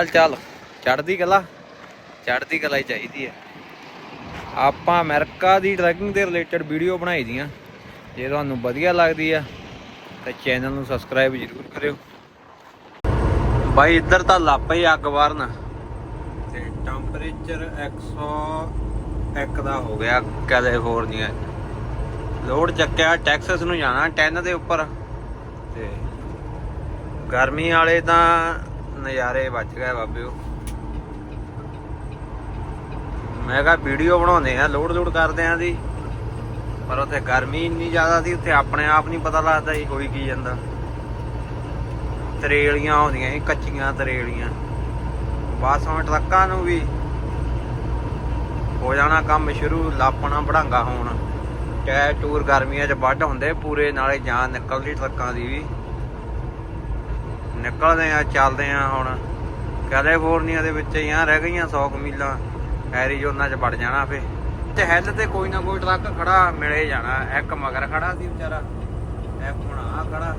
ਚੱਲ ਚੱਲ। ਚੜਦੀ ਕਲਾ ਚੜਦੀ ਕਲਾ ਹੀ ਚਾਹੀਦੀ ਹੈ। ਆਪਾਂ ਅਮਰੀਕਾ ਦੀ ਟਰੈਕਿੰਗ ਦੇ ਰਿਲੇਟਡ ਵੀਡੀਓ ਬਣਾਈ ਦੀਆਂ। ਜੇ ਤੁਹਾਨੂੰ ਵਧੀਆ ਲੱਗਦੀ ਆ, ਤਾਂ ਚੈਨਲ ਨੂੰ ਸਬਸਕ੍ਰਾਈਬ ਜ਼ਰੂਰ ਕਰਿਓ। ਬਾਈ, ਇੱਧਰ ਤਾਂ ਲਾਪਾ ਹੀ ਅੱਗ ਵਰਨ ਤੇ ਟੈਂਪਰੇਚਰ 101 ਦਾ ਹੋ ਗਿਆ ਕੈਲੀਫੋਰਨੀਆ 'ਚ। ਲੋਡ ਚੱਕਿਆ ਟੈਕਸਸ ਨੂੰ ਜਾਣਾ 10 ਦੇ ਉੱਪਰ। ਤੇ ਗਰਮੀ ਵਾਲੇ ਤਾਂ ਨਜ਼ਾਰੇ ਬਚ ਗਏ ਬਾਬਿਓ। ਮੈਂ ਕਿਹਾ ਵੀਡੀਓ ਬਣਾਉਂਦੇ ਆ ਲੋਡ ਲੋਡ ਕਰਦੇ ਆ ਦੀ ਪਰ ਉੱਥੇ ਗਰਮੀ ਇੰਨੀ ਜ਼ਿਆਦਾ ਸੀ, ਉੱਥੇ ਆਪਣੇ ਆਪ ਨਹੀਂ ਪਤਾ ਲੱਗਦਾ ਸੀ ਹੋਈ ਕੀ ਜਾਂਦਾ। ਤਰੇਲੀਆਂ ਹੁੰਦੀਆਂ ਸੀ ਕੱਚੀਆਂ ਤਰੇਲੀਆਂ। ਬਸ ਹੁਣ ਟਰੱਕਾਂ ਨੂੰ ਵੀ ਹੋ ਜਾਣਾ ਕੰਮ ਸ਼ੁਰੂ, ਲਾਪਣਾ ਬੜਾਂਗਾ ਹੋਣ। ਟਾਇਰ ਟੂਰ ਗਰਮੀਆਂ 'ਚ ਵੱਢ ਹੁੰਦੇ, ਪੂਰੇ ਨਾਲੇ ਜਾਨ ਨਿਕਲਦੀ ਟਰੱਕਾਂ ਦੀ ਵੀ। ਨਿਕਲਦੇ ਆ, ਚੱਲਦੇ ਆ ਹੁਣ। ਕੈਲੀਫੋਰਨੀਆ ਦੇ ਵਿੱਚ ਹੀ ਆ ਰਹਿ ਗਈਆਂ 100 ਕੁ ਮੀਲਾਂ ਐਰੀਜ਼ੋਨਾ 'ਚ ਵੜ ਜਾਣਾ ਫੇ। ਤੇ ਹੈਲ ਤੇ ਕੋਈ ਨਾ ਕੋਈ ਟਰੱਕ ਖੜਾ, ਮਿਲੇ ਜਾਣਾ। ਇੱਕ ਮਗਰ ਖੜਾ ਸੀ ਵਿਚਾਰਾ, ਇੱਕ ਹੁਣ ਆ ਖੜਾ।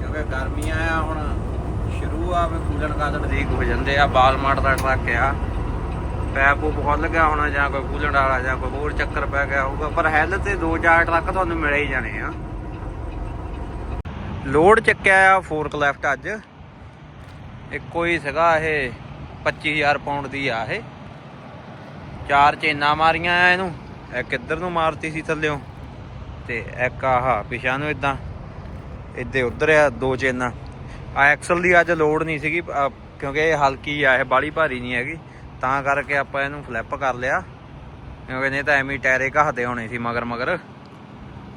ਕਿਉਂਕਿ ਗਰਮੀ ਆ, ਹੁਣ ਸ਼ੁਰੂ ਆ, ਵੀ ਕੂਲਣ ਕਾਦਣ ਦੀ ਹੋ ਜਾਂਦੇ ਆ। ਬਾਲਮਾਟ ਦਾ ਟਰੱਕ ਆ। ਪੈਪ ਪੂਪ ਖੁੱਲ ਗਿਆ ਹੋਣਾ ਜਾਂ ਕੋਈ ਕੂਲਣ ਵਾਲਾ ਜਾਂ ਕੋਈ ਹੋਰ ਚੱਕਰ ਪੈ ਗਿਆ ਹੋਊਗਾ। ਪਰ ਹੈਲ ਤੇ ਦੋ ਚਾਰ ਟਰੱਕ ਤੁਹਾਨੂੰ ਮਿਲੇ ਹੀ ਜਾਣੇ ਆ। ਲੋਡ ਚੱਕਿਆ ਆ ਫੋਰਕ ਲੈਫਟ ਅੱਜ। ਇੱਕੋ ਹੀ ਸੀਗਾ ਇਹ 25000 ਪਾਉਂਡ ਦੀ ਆ ਇਹ। ਚਾਰ ਚੇਨਾਂ ਮਾਰੀਆਂ ਆ ਇਹਨੂੰ। ਇੱਕ ਇੱਧਰ ਨੂੰ ਮਾਰਤੀ ਸੀ ਥੱਲਿਓਂ? ਤੇ ਇੱਕ ਆਹ ਪਿਛਾ ਨੂੰ ਇਦਾਂ ਇੱਦੇ ਉਧਰ ਆ ਦੋ ਚੇਨਾਂ। ਆ ਐਕਸਲ ਦੀ ਅੱਜ ਲੋਡ ਨਹੀਂ ਸੀਗੀ ਕਿਉਂਕਿ ਇਹ ਹਲਕੀ ਆ, ਇਹ ਬਾਲੀ ਭਾਰੀ ਨਹੀਂ ਹੈਗੀ। ਤਾਂ ਕਰਕੇ ਆਪਾਂ ਇਹਨੂੰ ਫਲਿੱਪ ਕਰ ਲਿਆ। ਕਿਉਂਕਿ ਨਹੀਂ ਤਾਂ ਐਵੇਂ ਹੀ ਟਾਇਰੇ ਘਹਦੇ ਹੋਣੇ ਸੀ ਮਗਰ ਮਗਰ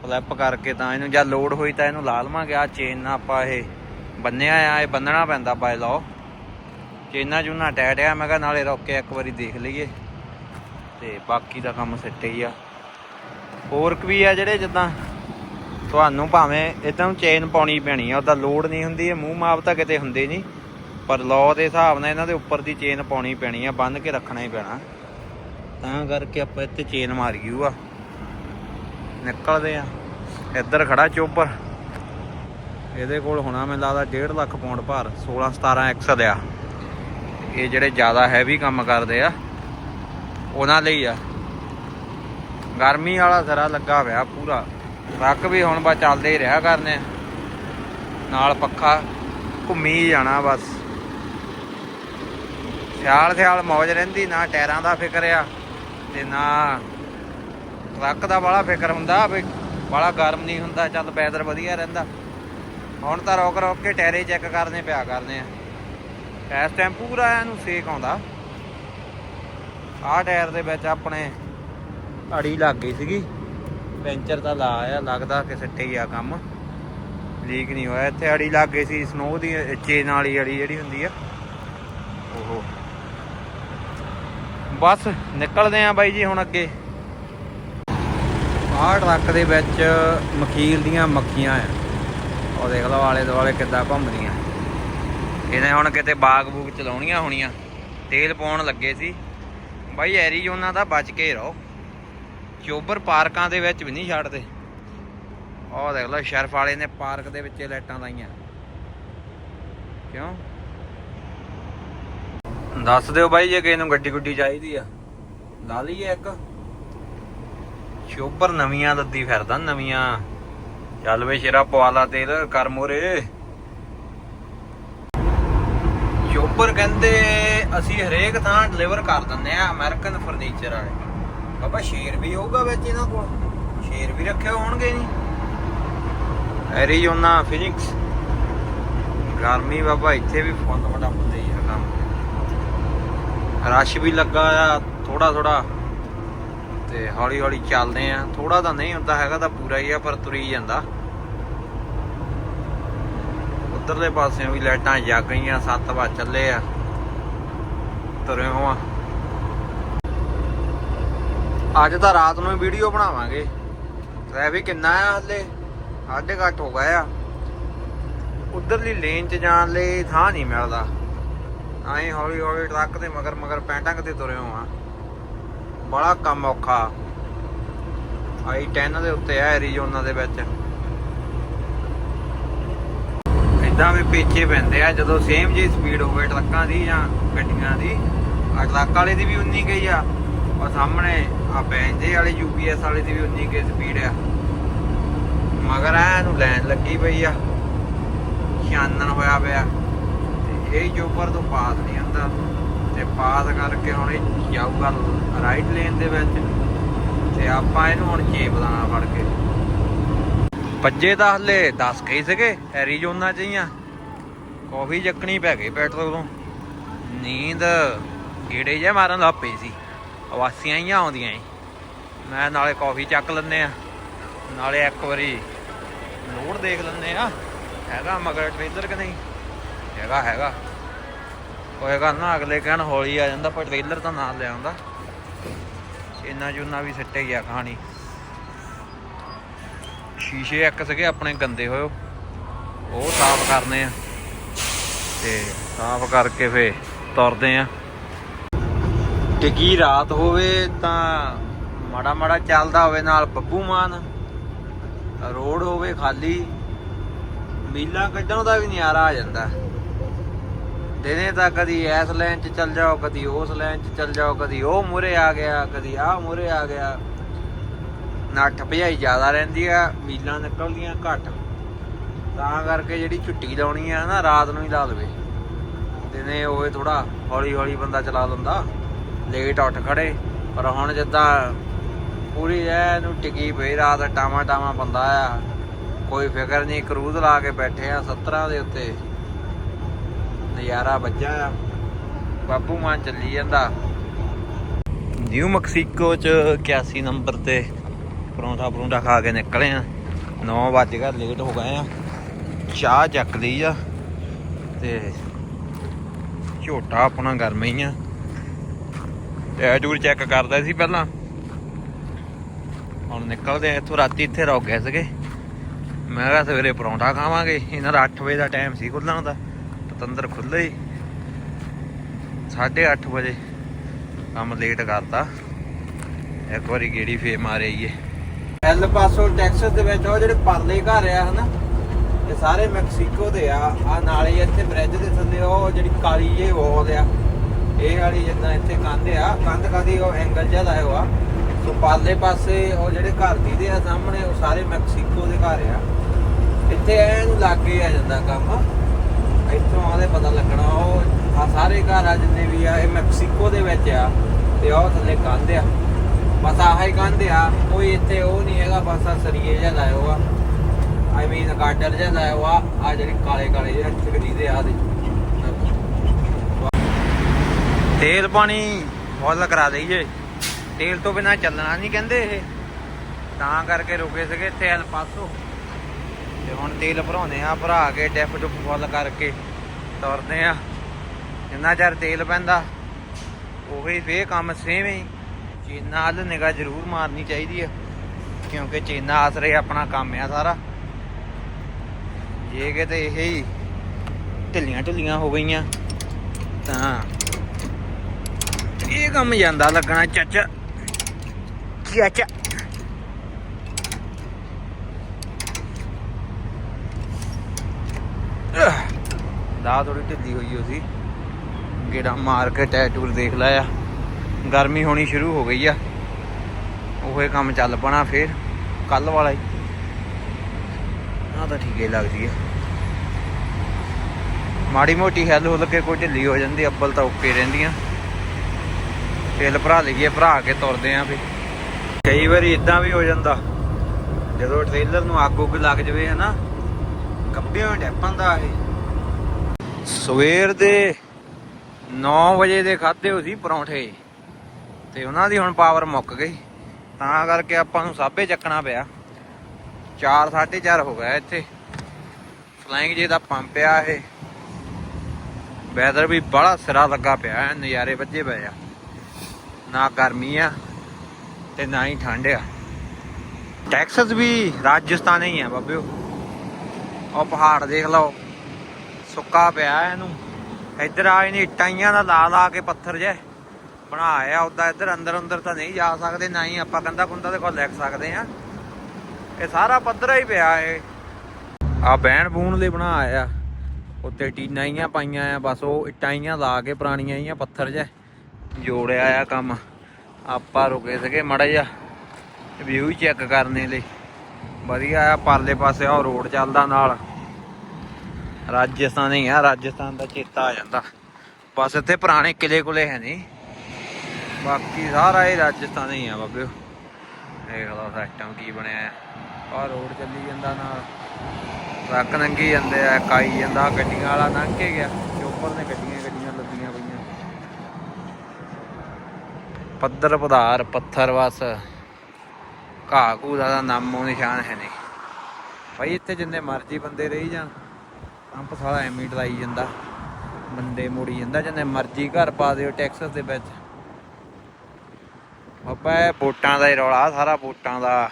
ਫਲਿੱਪ ਕਰਕੇ ਤਾਂ ਇਹਨੂੰ ਜਾਂ ਲੋਡ ਹੋਈ ਤਾਂ ਇਹਨੂੰ ਲਾ ਲਵਾਂਗੇ। ਆ ਚੇਨ ਨਾਲ ਆਪਾਂ ਇਹ ਬੰਨਿਆ ਆ, ਇਹ ਬੰਨਣਾ ਪੈਂਦਾ ਬਾਈ ਲਾਓ ਚੇਨਾ ਚੂਨਾ ਟੈਟ ਆ, ਮੈਂ ਕਿਹਾ ਨਾਲੇ ਰੋਕ ਕੇ ਇੱਕ ਵਾਰੀ ਦੇਖ ਲਈਏ। ਤੇ ਬਾਕੀ ਦਾ ਕੰਮ ਸੈੱਟ ਹੀ ਆ। ਫੋਰਕ ਵੀ ਆ ਜਿਹੜੇ ਜਿੱਦਾਂ ਤੁਹਾਨੂੰ ਭਾਵੇਂ ਇਦਾਂ ਨੂੰ ਚੇਨ ਪਾਉਣੀ ਪੈਣੀ ਆ, ਉਹਦਾ ਲੋਡ ਨਹੀਂ ਹੁੰਦੀ, ਇਹ ਮੂੰਹ ਮਾਪ ਤਾਂ ਕਿਤੇ ਹੁੰਦੇ ਨਹੀਂ। ਪਰ ਲਾਅ ਦੇ ਹਿਸਾਬ ਨਾਲ ਇਹਨਾਂ ਦੇ ਉੱਪਰ ਦੀ ਚੇਨ ਪਾਉਣੀ ਪੈਣੀ ਆ ਬੰਨ ਕੇ ਰੱਖਣਾ ਹੀ ਪੈਣਾ। ਤਾਂ ਕਰਕੇ ਆਪਾਂ ਇੱਥੇ ਚੇਨ ਮਾਰੀ ਆ। ਨਿਕਲਦੇ ਆ। ਇੱਧਰ ਖੜਾ ਚੋਪਰ। ਇਹਦੇ ਕੋਲ ਹੋਣਾ ਮੈਨੂੰ ਲੱਗਦਾ 1.5 ਲੱਖ ਪਾਉਂਡ ਭਾਰ 16 17 ਐਕਸਲ ਆ। ਇਹ ਜਿਹੜੇ ਜ਼ਿਆਦਾ ਹੈਵੀ ਕੰਮ ਕਰਦੇ ਆ, ਉਹਨਾਂ ਲਈ ਆ। ਗਰਮੀ ਵਾਲਾ ਜ਼ਰਾ ਲੱਗਾ ਹੋਇਆ ਪੂਰਾ। ਟਰੱਕ ਵੀ ਹੁਣ ਬਸ ਚੱਲਦੇ ਹੀ ਰਿਹਾ ਕਰਨੇ। ਨਾਲ ਪੱਖਾ ਘੁੰਮੀ ਜਾਣਾ ਬਸ। ਸਿਆਲ ਸਿਆਲ ਮੌਜ ਰਹਿੰਦੀ, ਨਾ ਟਾਇਰਾਂ ਦਾ ਫਿਕਰ ਆ ਤੇ ਨਾ ਟਰੱਕ ਦਾ ਬੜਾ ਫਿਕਰ ਹੁੰਦਾ ਵੀ ਬੜਾ ਗਰਮ ਨਹੀਂ ਹੁੰਦਾ, ਚੱਲ ਵੈਦਰ ਵਧੀਆ ਰਹਿੰਦਾ। ਹੁਣ ਤਾਂ ਰੋਕ ਰੋਕ ਕੇ ਟਾਇਰੇ ਚੈੱਕ ਕਰਨੇ ਪਿਆ ਕਰਨੇ ਆ। ਇਸ ਟਾਈਮ ਪੂਰਾ ਇਹਨੂੰ ਸੇਕ ਆਉਂਦਾ। ਆਹ ਟਾਇਰ ਦੇ ਵਿੱਚ ਆਪਣੇ ਅੜੀ ਲੱਗ ਗਈ ਸੀਗੀ। ਪੈਂਚਰ ਤਾਂ ਲਾ ਆ ਲੱਗਦਾ ਕਿ ਸਿੱਟੇ ਹੀ ਆ ਕੰਮ। ਲੀਕ ਨਹੀਂ ਹੋਇਆ, ਇੱਥੇ ਅੜੀ ਲੱਗ ਗਈ ਸੀ ਸਨੋ ਦੀ ਚੇਨ ਵਾਲੀ ਅੜੀ ਜਿਹੜੀ ਹੁੰਦੀ ਆ। ਓਹੋ। ਬਸ, ਨਿਕਲਦੇ ਆ ਬਾਈ ਜੀ ਹੁਣ ਅੱਗੇ। ਆਹ ਟਰੱਕ ਦੇ ਵਿੱਚ ਮਖੀਰ ਦੀਆਂ ਮੱਖੀਆਂ ਆ। ਉਹ ਦੇਖ ਲਓ ਆਲੇ ਦੁਆਲੇ ਕਿੱਦਾਂ ਘੁੰਮਦੀਆਂ। ਇਹਨੇ ਹੁਣ ਕਿਤੇ ਬਾਗ ਬੂਗ ਚਲਾਉਣੀਆਂ ਹੋਣੀਆਂ। ਤੇਲ ਪਾਉਣ ਲੱਗੇ ਸੀ। ਬਾਈ ਐਰੀਜ਼ੋਨਾ ਦਾ ਬਚ ਕੇ ਰਹੋ। ਚੋਬਰ ਪਾਰਕਾਂ ਦੇ ਵਿੱਚ ਵੀ ਨਹੀਂ ਛੱਡਦੇ। ਉਹ ਦੇਖ ਲਓ ਸ਼ਰਫ ਵਾਲੇ ਨੇ ਪਾਰਕ ਦੇ ਵਿੱਚ ਲਾਈਟਾਂ ਲਾਈਆਂ। ਕਿਉਂ? ਦੱਸ ਦਿਓ ਬਾਈ ਜੇ ਕਿਸੇ ਨੂੰ ਗੱਡੀ ਗੁੱਡੀ ਚਾਹੀਦੀ ਆ। ਲਾ ਲਈਏ ਇੱਕ। ਚੋਬਰ ਨਵੀਆਂ ਲੱਦੀ ਫਿਰਦਾ, ਨਵੀਆਂ। ਚੱਲ ਵੇ ਸ਼ੇਰਾ, ਪਵਾ ਤੇਲ, ਕਰ ਮੋਰੇ। ਚੋਬਰ ਕਹਿੰਦੇ, ਅਸੀਂ ਹਰੇਕ ਥਾਂ ਡਿਲੀਵਰ ਕਰ ਦਿੰਦੇ ਆ ਅਮਰੀਕਨ ਫਰਨੀਚਰ ਵਾਲੇ। ਬਾਬਾ, ਸ਼ੇਰ ਵੀ ਹੋਊਗਾ ਵਿੱਚ ਇਹਨਾਂ ਕੋਲ। ਸ਼ੇਰ ਵੀ ਰੱਖੇ ਹੋਣਗੇ ਨਹੀਂ ਐਰੀਜ਼ੋਨਾ ਫਿਨਿਕਸ ਗਰਮੀ ਬਾਬਾ, ਇੱਥੇ ਵੀ ਫੁੱਲ ਵੱਡਾ ਹੁੰਦੇ ਆ ਕੰਮ। ਰਸ਼ ਵੀ ਲੱਗਾ ਆ ਥੋੜਾ ਥੋੜਾ ਤੇ ਹੌਲੀ ਹੌਲੀ ਚੱਲਦੇ ਆ। ਥੋੜਾ ਤਾਂ ਨਹੀਂ ਹੁੰਦਾ ਹੈਗਾ, ਤਾਂ ਪੂਰਾ ਹੀ ਆ, ਪਰ ਤੁਰੀ ਜਾਂਦਾ। ਉਧਰਲੇ ਪਾਸਿਓਂ ਵੀ ਲਾਈਟਾਂ ਜਗ ਗਈਆਂ 7 ਵਜੇ ਚੱਲੇ ਆ। ਤੁਰੇ ਹੋਆ ਅੱਜ ਤਾਂ ਰਾਤ ਨੂੰ ਵੀਡੀਓ ਬਣਾਵਾਂਗੇ। ਟ੍ਰੈਫਿਕ ਕਿੰਨਾ ਆ ਹੱਲੇ? ਆਧੇ ਘੱਟ ਹੋ ਗਿਆ ਆ। ਉਧਰਲੀ ਲੇਨ 'ਚ ਜਾਣ ਲਈ ਥਾਂ ਨਹੀਂ ਮਿਲਦਾ। ਐਂ ਹੌਲੀ ਹੌਲੀ ਟਰੱਕ ਦੇ ਮਗਰ ਮਗਰ ਪੈਂਟਾਂ ਕਿਤੇ ਤੁਰੇ ਹੋਆ ਬੜਾ ਕੰਮ ਔਖਾ। ਆਈ 10 ਦੇ ਉੱਤੇ ਆ ਐਰੀਜ਼ੋਨਾ ਦੇ ਵਿੱਚ। ਇਦਾਂ ਵੀ ਪੇਚੇ ਪੈਂਦੇ ਆ, ਜਦੋਂ ਸੇਮ ਜੀ ਸਪੀਡ ਹੋਵੇ ਟਰੱਕਾਂ ਦੀ ਜਾਂ ਗੱਡੀਆਂ ਦੀ ਆ ਟਰੱਕ ਵਾਲੇ ਦੀ ਵੀ ਉਨੀ ਗਈ ਆ ਔਰ ਸਾਹਮਣੇ ਆ ਬੈਂਜੇ ਵਾਲੇ ਯੂਪੀਐਸ ਵਾਲੇ ਦੀ ਵੀ ਉਨੀ ਗਈ ਸਪੀਡ ਆ। ਮਗਰ ਐ ਨੂੰ ਲੈਣ ਲੱਗੀ ਪਈ ਆ। ਛਾਨਣ ਹੋਇਆ ਪਿਆ। ਤੇ ਇਹ ਚੋਪਰ ਤੋਂ ਪਾਸ ਨਹੀਂ ਹੁੰਦਾ। ਤੇ ਪਾਸ ਕਰਕੇ ਹੁਣ ਇਹ ਜਾਊਗਾ ਰਾਈਟ ਲੇਨ ਦੇ ਵਿੱਚ ਤੇ ਆਪਾਂ ਇਹਨੂੰ ਹੁਣ ਚੇਪ ਲਾਣਾ ਫੜ ਕੇ ਪੱਜੇ ਤਾਂ ਹਲੇ 10 ਕਈ ਸੀਗੇ ਐਰੀਜ਼ੋਨਾ ਚ ਹੀ ਆ। ਕਾਫੀ ਚੱਕਣੀ ਪੈ ਗਈ ਪੈਟਰੋਲ ਤੋਂ। ਨੀਂਦ ਗੇੜੇ ਜੇ ਮਾਰਨ ਲੱਗ ਪਈ ਸੀ। ਆਵਾਸੀਆਂ ਹੀ ਆਉਂਦੀਆਂ ਸੀ। ਮੈਂ ਨਾਲੇ ਕਾਫੀ ਚੱਕ ਲੈਂਦੇ ਆ। ਨਾਲੇ ਇੱਕ ਵਾਰੀ ਲੋਡ ਦੇਖ ਲੈਂਦੇ ਆ। ਹੈਗਾ ਮਗਰ ਟ੍ਰੇਲਰ ਕਿ ਨਹੀਂ? ਹੈਗਾ ਹੈਗਾ। ਹੋਏਗਾ ਨਾ, ਅਗਲੇ ਕਹਿਣ ਹੌਲੀ ਆ ਜਾਂਦਾ, ਪਰ ਟ੍ਰੇਲਰ ਤਾਂ ਨਾਲ ਲੈ ਆਉਂਦਾ। ਇੰਨਾ ਜੁਨਾ ਵੀ ਸਿੱਟੇ ਗਿਆ ਕਹਾਣੀ। ਸ਼ੀਸ਼ੇ ਇੱਕ ਸੀਗੇ, ਆਪਣੇ ਗੰਦੇ ਹੋਏ ਉਹ ਸਾਫ਼ ਕਰਨੇ ਆ। ਤੇ ਸਾਫ਼ ਕਰਕੇ ਫੇ ਤੁਰਦੇ ਆ। ਟਿੱਕੀ ਰਾਤ ਹੋਵੇ ਤਾਂ ਮਾੜਾ ਮਾੜਾ ਚੱਲਦਾ ਹੋਵੇ ਨਾਲ ਬੱਬੂ ਮਾਨ। ਰੋਡ ਹੋਵੇ ਖਾਲੀ। ਮੀਲਾ ਕੱਢਣ ਦਾ ਵੀ ਨਜ਼ਾਰਾ ਆ ਜਾਂਦਾ। ਦਿਨੇ ਤਾਂ ਕਦੀ ਇਸ ਲਾਈਨ 'ਚ ਚੱਲ ਜਾਓ, ਕਦੀ ਉਸ ਲਾਈਨ 'ਚ ਚੱਲ ਜਾਓ, ਕਦੀ ਉਹ ਮੂਰੇ ਆ ਗਿਆ, ਕਦੀ ਆਹ ਮੂਰੇ ਆ ਗਿਆ। ਨੱਠ ਭਜਾਈ ਜ਼ਿਆਦਾ ਰਹਿੰਦੀ ਆ, ਮੀਲਾਂ ਨਿਕਲਦੀਆਂ ਘੱਟ। ਤਾਂ ਕਰਕੇ ਜਿਹੜੀ ਛੁੱਟੀ ਲਾਉਣੀ ਆ ਨਾ, ਰਾਤ ਨੂੰ ਹੀ ਲਾ ਲਵੇ ਦਿਨੇ ਹੋਵੇ ਥੋੜਾ ਹੌਲੀ ਹੌਲੀ ਬੰਦਾ ਚਲਾ ਲੈਂਦਾ ਲੇਟ ਉੱਠ ਖੜੇ। ਪਰ ਹੁਣ ਜਿੱਦਾਂ ਪੂਰੀ ਐ ਨੂੰ ਟਿਕੀ ਪਈ, ਰਾਤ ਟਾਮਾ ਟਾਮਾ ਬੰਦਾ ਆ। ਕੋਈ ਫਿਕਰ ਨਹੀਂ, ਕਰੂਜ਼ ਲਾ ਕੇ ਬੈਠੇ ਆ 17 ਦੇ ਉੱਤੇ। ਨਜ਼ਾਰਾ ਵੱਜਾ ਆ। ਬਾਬੂ ਮਾਨ ਚੱਲੀ ਜਾਂਦਾ। ਨਿਊ ਮੈਕਸੀਕੋ ਚ 81 ਨੰਬਰ ਤੇ ਪਰੌਂਠਾ ਪਰੌਂਠਾ ਖਾ ਕੇ ਨਿਕਲੇ ਆ। 9 ਵਜੇ ਘਰ ਲੇਟ ਹੋ ਗਏ ਆ। ਚਾਹ ਚੱਕ ਲਈ ਆ ਤੇ ਝੋਟਾ ਆਪਣਾ ਗਰਮ ਹੀ ਆ। ਟੈਟੂਰ ਚੈੱਕ ਕਰਦਾ ਸੀ ਪਹਿਲਾਂ। ਹੁਣ ਨਿਕਲਦੇ ਆ ਇੱਥੋਂ, ਰਾਤੀ ਇੱਥੇ ਰੁਕ ਗਏ ਸੀਗੇ। ਮੈਂ ਕਿਹਾ ਸਵੇਰੇ ਪਰੌਂਠਾ ਖਾਵਾਂਗੇ। ਇਹਨਾਂ ਦਾ 8 ਵਜੇ ਦਾ ਟਾਈਮ ਸੀ ਖੁੱਲਣ ਦਾ। ਪਤੰਦਰ ਖੁੱਲੇ 8:30 ਵਜੇ ਕੰਮ ਲੇਟ ਕਰਤਾ। ਇੱਕ ਵਾਰੀ ਗੇੜੀ ਫੇ ਮਾਰੇ ਆਈਏ। ਐਲ ਪਾਸੋ ਟੈਕਸਸ ਦੇ ਵਿੱਚ ਉਹ ਜਿਹੜੇ ਪਰਲੇ ਘਰ ਆ ਹਨਾ, ਇਹ ਸਾਰੇ ਮੈਕਸੀਕੋ ਦੇ ਆ। ਆ ਨਾਲੇ ਇੱਥੇ ਬ੍ਰਿਜ ਦੇ ਥੱਲੇ ਉਹ ਜਿਹੜੀ ਕਾਲੀ ਜੇ ਵਾਲ ਆ, ਇਹ ਵਾਲੀ ਜਿੱਦਾਂ ਇੱਥੇ ਕੰਧ ਆ, ਕੰਧ ਕਾਦੀ ਉਹ ਐਂਗਲ ਜਿਹਾ ਲਾਇਆ ਹੋਆ ਸੋ ਪਰਲੇ ਪਾਸੇ ਉਹ ਜਿਹੜੇ ਘਰ ਦੀਦੇ ਆ ਸਾਹਮਣੇ, ਉਹ ਸਾਰੇ ਮੈਕਸੀਕੋ ਦੇ ਘਰ ਆ। ਇੱਥੇ ਐਨ ਲਾਗੇ ਆ ਜਾਂਦਾ ਕੰਮ। ਇੱਥੋਂ ਆਦੇ ਪਤਾ ਲੱਗਣਾ, ਉਹ ਆ ਸਾਰੇ ਘਰ ਆ ਜਿੰਨੇ ਵੀ ਆ, ਇਹ ਮੈਕਸੀਕੋ ਦੇ ਵਿੱਚ ਆ, ਤੇ ਉਹ ਥੱਲੇ ਕੰਧ ਆ। ਬਸ ਆਹ ਕੰਧ ਆ, ਕੋਈ ਇੱਥੇ ਉਹ ਨਹੀਂ ਹੈਗਾ, ਬਸ ਆ ਸਰੀਏ ਜਿਹਾ ਲਾਇਆ ਹੋਆ ਆਈ ਮੀਨ ਗਾਡਰ ਜਿਹਾ ਲਾਇਆ ਹੋਆ ਆ ਜਿਹੜੀ ਕਾਲੇ ਕਾਲੇ ਜਿਹੇ ਚਿਕੜੀ ਦੇ ਆ ਦੇ ਤੇਲ ਪਾਣੀ ਫੁੱਲ ਕਰਾ ਦਈਏ ਤੇਲ ਤੋਂ ਬਿਨਾ ਚੱਲਣਾ ਨਹੀਂ ਕਹਿੰਦੇ ਇਹ। ਤਾਂ ਕਰਕੇ ਰੁਕੇ ਸੀਗੇ ਇੱਥੇ ਐਲ ਪਾਸੋ। ਤੇ ਹੁਣ ਤੇਲ ਭਰਾਉਂਦੇ ਆ ਭਰਾ ਕੇ ਡੈਫ ਡੁੱਫ ਫੁੱਲ ਕਰਕੇ ਤੁਰਦੇ ਆ ਜਿੰਨਾ ਚਿਰ ਤੇਲ ਪੈਂਦਾ, ਉਹੀ ਫੇ ਕੰਮ ਸੇਮ ਹੀ। ਚੀਨਾ ਵੱਲ ਨਿਗਾਹ ਜ਼ਰੂਰ ਮਾਰਨੀ ਚਾਹੀਦੀ ਆ, ਕਿਉਂਕਿ ਚੀਨਾ ਆਸਰੇ ਆਪਣਾ ਕੰਮ ਆ ਸਾਰਾ। ਜੇ ਕਿਤੇ ਇਹ ਹੀ ਢਿੱਲੀਆਂ ਢਿੱਲੀਆਂ ਹੋ ਗਈਆਂ, ਤਾਂ ਇਹ ਕੰਮ ਜਾਂਦਾ ਲੱਗਣਾ, ਚਾਚਾ। ਚਾਚਾ। ਦਾ ਥੋੜੀ ਢਿੱਲੀ ਹੋਈ ਹੋ ਗੇੜਾ ਮਾਰ ਕੇ ਟੈਟੂਰ ਦੇਖ ਲਿਆ ਗਰਮੀ ਹੋਣੀ ਸ਼ੁਰੂ ਹੋ ਗਈ ਆ। ਉਹੇ ਕੰਮ ਚੱਲ ਪਣਾ ਫੇਰ ਕੱਲ ਵਾਲਾ ਹੀ। ਆ ਤਾਂ ਠੀਕ ਹੀ ਲੱਗਦੀ ਆ। ਮਾੜੀ ਮੋਟੀ ਹੈਲ ਹੁਲ ਕੇ ਕੋਈ ਢਿੱਲੀ ਹੋ ਜਾਂਦੀ, ਅੱਬਲ ਤਾਂ ਓਕੇ ਰਹਿੰਦੀਆਂ। ਤੇਲ ਭਰਾ ਲਈਏ, ਭਰਾ ਕੇ ਤੁਰਦੇ ਆਂ ਵੀ। ਕਈ ਵਾਰੀ ਇਦਾਂ ਵੀ ਹੋ ਜਾਂਦਾ, ਜਦੋਂ ਟ੍ਰੇਲਰ ਨੂੰ ਅੱਗ ਉੱਗ ਲੱਗ ਜਵੇ ਹਨਾ। ਕੱਬਿਆਂ ਡੈਪਾਂ ਦਾ ਇਹ। ਸਵੇਰ ਦੇ 9 ਵਜੇ ਦੇ ਖਾਦੇ ਹੋ ਸੀ ਪਰੌਂਠੇ। ਤੇ ਉਹਨਾਂ ਦੀ ਹੁਣ ਪਾਵਰ ਮੁੱਕ ਗਈ। ਤਾਂ ਕਰਕੇ ਆਪਾਂ ਨੂੰ ਸਾਬੇ ਚੱਕਣਾ ਪਿਆ। 4 4:30 ਹੋ ਗਿਆ ਇੱਥੇ। ਫਲਾਈਂਗ ਜੇ ਦਾ ਪੰਪ ਆ ਇਹ। ਵੈਦਰ ਵੀ ਬੜਾ ਸਿਰਾ ਲੱਗਾ ਪਿਆ ਐਨ ਨਜ਼ਾਰੇ ਵੱਜੇ ਪਏ ਆ। ਨਾ ਗਰਮੀ ਆ ਤੇ ਨਾ ਹੀ ਠੰਡ ਆ। ਟੈਕਸਸ ਵੀ ਰਾਜਸਥਾਨ ਹੀ ਆ ਬਾਬਿਓ। ਉਹ ਪਹਾੜ ਦੇਖ ਲਓ। ਸੁੱਕਾ ਪਿਆ ਇਹਨੂੰ। ਇੱਧਰ ਆ ਇਹਨੇ ਇੱਟਾਈਆਂ ਦਾ ਲਾ ਲਾ ਕੇ ਪੱਥਰ ਜੇ ਬਣਾਇਆ। ਉਦਾਂ ਇੱਧਰ ਅੰਦਰ ਅੰਦਰ ਤਾਂ ਨਹੀਂ ਜਾ ਸਕਦੇ, ਨਾ ਹੀ ਆਪਾਂ ਕੰਦਾ ਕੁੰਦਾ ਦੇ ਕੋਲ ਲਿਖ ਸਕਦੇ ਆ ਇਹ ਸਾਰਾ ਪੱਧਰਾ ਹੀ ਪਿਆ ਏ ਆ ਬਹਿਣ ਬੂਣ ਲਈ ਬਣਾਇਆ। ਉੱਤੇ ਟੀਨਾਂ ਹੀ ਪਾਈਆਂ ਆ, ਬਸ ਉਹ ਇੱਟਾਂ ਲਾ ਕੇ, ਪੁਰਾਣੀਆਂ ਹੀ ਪੱਥਰ ਜੇ ਜੋੜਿਆ ਆ ਕੰਮ। ਆਪਾਂ ਰੁਕੇ ਸੀਗੇ ਮੜਾ ਜਿਹਾ। ਵਿਊ ਚੈੱਕ ਕਰਨੇ ਲਈ। ਵਧੀਆ ਆ, ਪਰਲੇ ਪਾਸੇ ਆ ਰੋਡ ਚੱਲਦਾ ਨਾਲ। ਰਾਜਸਥਾਨ ਹੀ ਆ, ਰਾਜਸਥਾਨ ਦਾ ਚੇਤਾ ਆ ਜਾਂਦਾ। ਬਸ ਇੱਥੇ ਪੁਰਾਣੇ ਕਿਲੇ ਕੁਲੇ ਹੈ ਨਹੀਂ। ਬਾਕੀ ਸਾਰਾ ਇਹ ਰਾਜਸਥਾਨ ਹੀ ਆ ਬਾਬਿਓ ਦੇਖ ਲਓ ਸਿਸਟਮ ਕੀ ਬਣਿਆ ਆ। ਆਹ ਰੋਡ ਚੱਲੀ ਜਾਂਦਾ ਨਾਲ। ਟਰੱਕ ਲੰਘੀ ਜਾਂਦੇ ਆ, ਕਾਈ ਜਾਂਦਾ, ਗੱਡੀਆਂ ਵਾਲਾ ਲੰਘ ਕੇ ਗਿਆ। ਚੋਪਰ ਨੇ ਗੱਡੀਆਂ ਗੱਡੀਆਂ ਲੱਦੀਆਂ ਪਈਆਂ। ਪੱਧਰ ਪਧਾਰ, ਪੱਥਰ ਵਸ ਘਾਹ ਘੂ ਦਾ ਤਾਂ ਨਾਮੋ ਨਿਸ਼ਾਨ ਹੈ ਨਹੀਂ। ਭਾਈ ਇੱਥੇ ਜਿੰਨੇ ਮਰਜ਼ੀ ਬੰਦੇ ਰਹੀ ਜਾਣ, ਪੰਪ ਸਾਲਾ ਐਵੇਂ ਡਲਾਈ ਜਾਂਦਾ ਬੰਦੇ ਮੁੜੀ ਜਾਂਦਾ, ਜਿੰਨੇ ਮਰਜ਼ੀ ਘਰ ਪਾ ਦਿਓ ਟੈਕਸਸ ਦੇ ਵਿੱਚ। ਬਾਬਾ, ਇਹ ਵੋਟਾਂ ਦਾ ਹੀ ਰੌਲਾ, ਸਾਰਾ ਵੋਟਾਂ ਦਾ।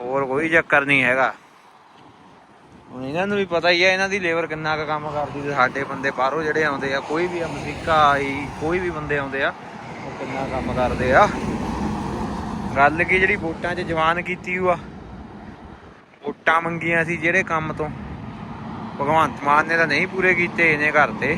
ਹੋਰ ਕੋਈ ਚੱਕਰ ਨਹੀਂ ਹੈਗਾ। ਹੁਣ ਇਹਨਾਂ ਨੂੰ ਵੀ ਪਤਾ ਹੀ ਹੈ, ਇਹਨਾਂ ਦੀ ਲੇਬਰ ਕਿੰਨਾ ਕੁ ਕੰਮ ਕਰਦੀ ਤੇ ਸਾਡੇ ਬੰਦੇ ਬਾਹਰੋਂ ਜਿਹੜੇ ਆਉਂਦੇ ਆ, ਕੋਈ ਵੀ ਅਮਰੀਕਾ ਆਈ, ਕੋਈ ਵੀ ਬੰਦੇ ਆਉਂਦੇ ਆ, ਉਹ ਕਿੰਨਾ ਕੰਮ ਕਰਦੇ ਆ। ਗੱਲ ਕੀ ਜਿਹੜੀ ਵੋਟਾਂ 'ਚ ਜਵਾਨ ਕੀਤੀ ਹੋਆ? ਵੋਟਾਂ ਮੰਗੀਆਂ ਸੀ ਜਿਹੜੇ ਕੰਮ ਤੋਂ। ਭਗਵੰਤ ਮਾਨ ਨੇ ਤਾਂ ਨਹੀਂ ਪੂਰੇ ਕੀਤੇ ਇਹਨੇ ਘਰ ਤੇ।